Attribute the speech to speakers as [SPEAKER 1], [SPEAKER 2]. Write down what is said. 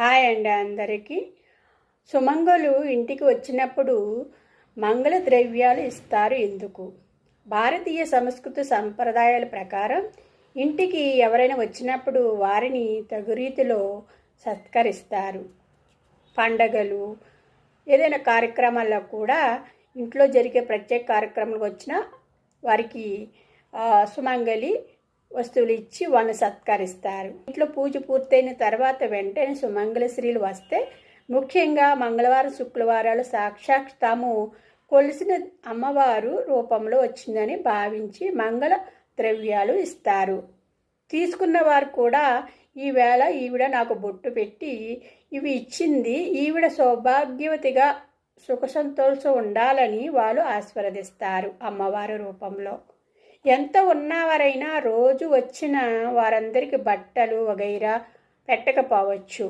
[SPEAKER 1] Hi అండి అందరికీ. సుమంగలు ఇంటికి వచ్చినప్పుడు మంగళ ద్రవ్యాలు ఇస్తారు ఎందుకు? భారతీయ సంస్కృతి సంప్రదాయాల ప్రకారం ఇంటికి ఎవరైనా వచ్చినప్పుడు వారిని తగు రీతిలో సత్కరిస్తారు. పండగలు ఏదైనా కార్యక్రమాల్లో కూడా ఇంట్లో జరిగే ప్రత్యేక కార్యక్రమాలకు వచ్చిన వారికి ఆ, సుమంగలి వస్తువులు ఇచ్చి వాళ్ళని సత్కరిస్తారు. ఇంట్లో పూజ పూర్తయిన తర్వాత వెంటనే సుమంగళ స్త్రీలు వస్తే ముఖ్యంగా మంగళవారం శుక్రవారాలు సాక్షాత్ తాము కొలిసిన అమ్మవారు రూపంలో వచ్చిందని భావించి మంగళ ద్రవ్యాలు ఇస్తారు. తీసుకున్న వారు కూడా ఈవేళ ఈవిడ నాకు బొట్టు పెట్టి ఇవి ఇచ్చింది. ఈవిడ సౌభాగ్యవతిగా సుఖ సంతోషం ఉండాలని వాళ్ళు ఆస్వాదిస్తారు అమ్మవారి రూపంలో. ఎంత ఉన్నవారైనా రోజు వచ్చిన వారందరికీ బట్టలు వగైరా పెట్టకపోవచ్చు.